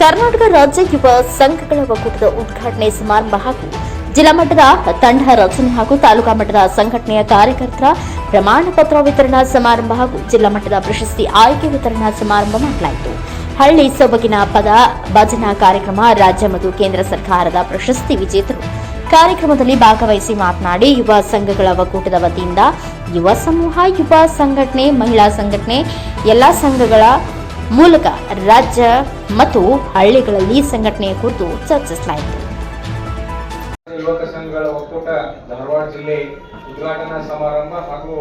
ಕರ್ನಾಟಕ ರಾಜ್ಯ ಯುವ ಸಂಘಗಳ ಒಕ್ಕೂಟದ ಉದ್ಘಾಟನೆ ಸಮಾರಂಭ ಹಾಗೂ ಜಿಲ್ಲಾ ಮಟ್ಟದ ತಂಡ ರಚನೆ ಹಾಗೂ ತಾಲೂಕಾ ಮಟ್ಟದ ಸಂಘಟನೆಯ ಕಾರ್ಯಕರ್ತರ ಪ್ರಮಾಣ ಪತ್ರ ವಿತರಣಾ ಸಮಾರಂಭ ಹಾಗೂ ಜಿಲ್ಲಾ ಮಟ್ಟದ ಪ್ರಶಸ್ತಿ ಆಯ್ಕೆ ವಿತರಣಾ ಸಮಾರಂಭ ಮಾಡಲಾಯಿತು. ಹಳ್ಳಿ ಸೊಬಗಿನ ಪದ ಭಜನಾ ಕಾರ್ಯಕ್ರಮ, ರಾಜ್ಯ ಮತ್ತು ಕೇಂದ್ರ ಸರ್ಕಾರದ ಪ್ರಶಸ್ತಿ ವಿಜೇತರು ಕಾರ್ಯಕ್ರಮದಲ್ಲಿ ಭಾಗವಹಿಸಿ ಮಾತನಾಡಿ, ಯುವ ಸಂಘಗಳ ಒಕ್ಕೂಟದ ವತಿಯಿಂದ ಯುವ ಸಮೂಹ, ಯುವ ಸಂಘಟನೆ, ಮಹಿಳಾ ಸಂಘಟನೆ, ಎಲ್ಲಾ ಸಂಘಗಳ ಮೂಲಕ ರಾಜ್ಯ ಮತ್ತು ಹಳ್ಳಿಗಳಲ್ಲಿ ಸಂಘಟನೆಯ ಕುರಿತು ಚರ್ಚಿಸಲಾಯಿತು. ಯುವಕ ಸಂಘಗಳ ಒಕ್ಕೂಟ ಧಾರವಾಡ ಜಿಲ್ಲೆ ಉದ್ಘಾಟನಾ ಸಮಾರಂಭ ಹಾಗೂ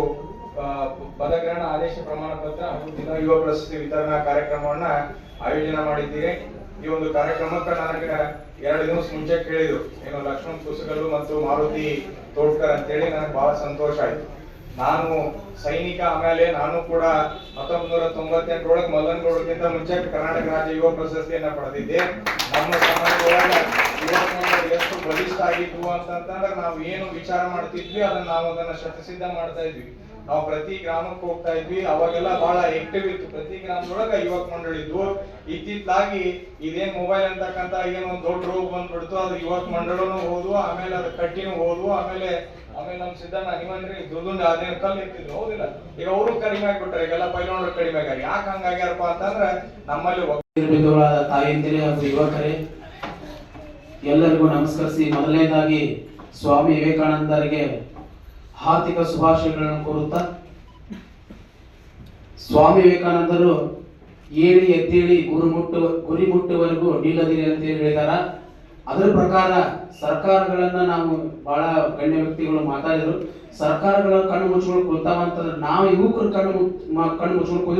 ಪದಗ್ರಹಣ ಆದೇಶ ಪ್ರಮಾಣ ಪತ್ರ ಹಾಗೂ ಜಿಲ್ಲಾ ಯುವ ಪ್ರಶಸ್ತಿ ವಿತರಣಾ ಕಾರ್ಯಕ್ರಮವನ್ನ ಆಯೋಜನೆ ಮಾಡಿದ್ದೀರಿ. ಈ ಒಂದು ಕಾರ್ಯಕ್ರಮಕ್ಕೆ ನನಗೆ ಎರಡು ದಿವಸ ಮುಂಚೆ ಕೇಳಿದ್ರು ಏನು ಲಕ್ಷ್ಮಣ್ ಕುಸುಗಲು ಮತ್ತು ಮಾರುತಿ ತೋಟ್ಕರ್ ಅಂತೇಳಿ ನನಗೆ ಬಹಳ ಸಂತೋಷ ಆಯ್ತು. ನಾನು ಸೈನಿಕ ಆಮೇಲೆ ನಾನು ಕೂಡ ಹತ್ತೊಂಬತ್ ನೂರ ತೊಂಬತ್ತೆಂಟರೊಳಗೆ ಮಲ್ಲನಗೌಡಕ್ಕಿಂತ ಮುಂಚೆ ಕರ್ನಾಟಕ ರಾಜ್ಯ ಯುವ ಪ್ರಶಸ್ತಿಯನ್ನ ಪಡೆದಿದ್ದೆ. ನಮ್ಮ ಸಮಾಜದೊಳಗೆ ಎಷ್ಟು ಬಲಿಷ್ಠ ಆಗಿದ್ವು ಅಂತಂದ್ರೆ ನಾವು ಏನು ವಿಚಾರ ಮಾಡ್ತಿದ್ವಿ ಅದನ್ನ ನಾವು ಅದನ್ನ ಶತಸಿದ್ಧ ಮಾಡ್ತಾ ಇದ್ವಿ ನಾವು ಪ್ರತಿ ಗ್ರಾಮಕ್ಕೆ ಹೋಗ್ತಾ ಇದ್ವಿ ಅವಾಗೆಲ್ಲ ಬಹಳ ಆಕ್ಟಿವ್ ಇತ್ತು ಪ್ರತಿ ಗ್ರಾಮದೊಳಗ ಯುವಕ ಮಂಡಳಿ ಇದ್ವು ಇತ್ತಿತ್ತಲಾಗಿ ಇದೇನ್ ಮೊಬೈಲ್ ಅಂತಕ್ಕಂತ ಏನೋ ಒಂದ್ ದೊಡ್ಡ ರೋಗ ಬಂದ್ಬಿಡ್ತು ಅದು ಯುವಕ ಮಂಡಳನು ಹೋದ್ವು ಆಮೇಲೆ ಅದು ಕಟ್ಟಿನೂ ಹೋದ್ವು ಆಮೇಲೆ ಆಮೇಲೆ ನಮ್ ಸಿದ್ದಣ್ಣ ನೀವನ್ರಿ ದುರ್ದುಂಡ ಅದೇನ್ ಕಲ್ಲು ಇರ್ತಿದ್ರು ಹೌದಿಲ್ಲ ಈಗ ಅವರು ಕಡಿಮೆ ಆಗ್ಬಿಟ್ರೆ ಈಗೆಲ್ಲ ಪೈಲೋನ್ರು ಕಡಿಮೆ ಆಗ್ಯಾರ ಯಾಕೆ ಹಂಗಾಗ್ಯಾರಪ್ಪ ಅಂತಂದ್ರೆ ನಮ್ಮಲ್ಲಿ ತಾಯಂದಿರೇ ಹಾಗೂ ಯುವಕರೇ ಎಲ್ಲರಿಗೂ ನಮಸ್ಕರಿಸಿ. ಮೊದಲನೇದಾಗಿ ಸ್ವಾಮಿ ವಿವೇಕಾನಂದರಿಗೆ ಹಾರ್ದಿಕ ಶುಭಾಶಯಗಳನ್ನು ಕೋರುತ್ತಾ, ಸ್ವಾಮಿ ವಿವೇಕಾನಂದರು ಏಳಿ ಎದ್ದೇಳಿ ಗುರು ಮುಟ್ಟು, ಗುರಿ ಮುಟ್ಟುವರೆಗೂ ನಿಲ್ಲದಿರಿ ಅಂತ ಹೇಳಿ ಹೇಳಿದಾರ. ಅದರ ಪ್ರಕಾರ ಸರ್ಕಾರಗಳನ್ನ ನಾವು ಬಹಳ ಗಣ್ಯ ವ್ಯಕ್ತಿಗಳು ಮಾತಾಡಿದ್ರು. ಸರ್ಕಾರಗಳ ಕಣ್ಣು ಮುಚ್ಚಿಕೊಂಡು ಕುಂತಾವಂತಂದ್ರೆ ನಾವು ಯುವಕರು ಕಣ್ಣು ಕಣ್ಣು ಮುಚ್ಕೊಂಡು ಕುಂತ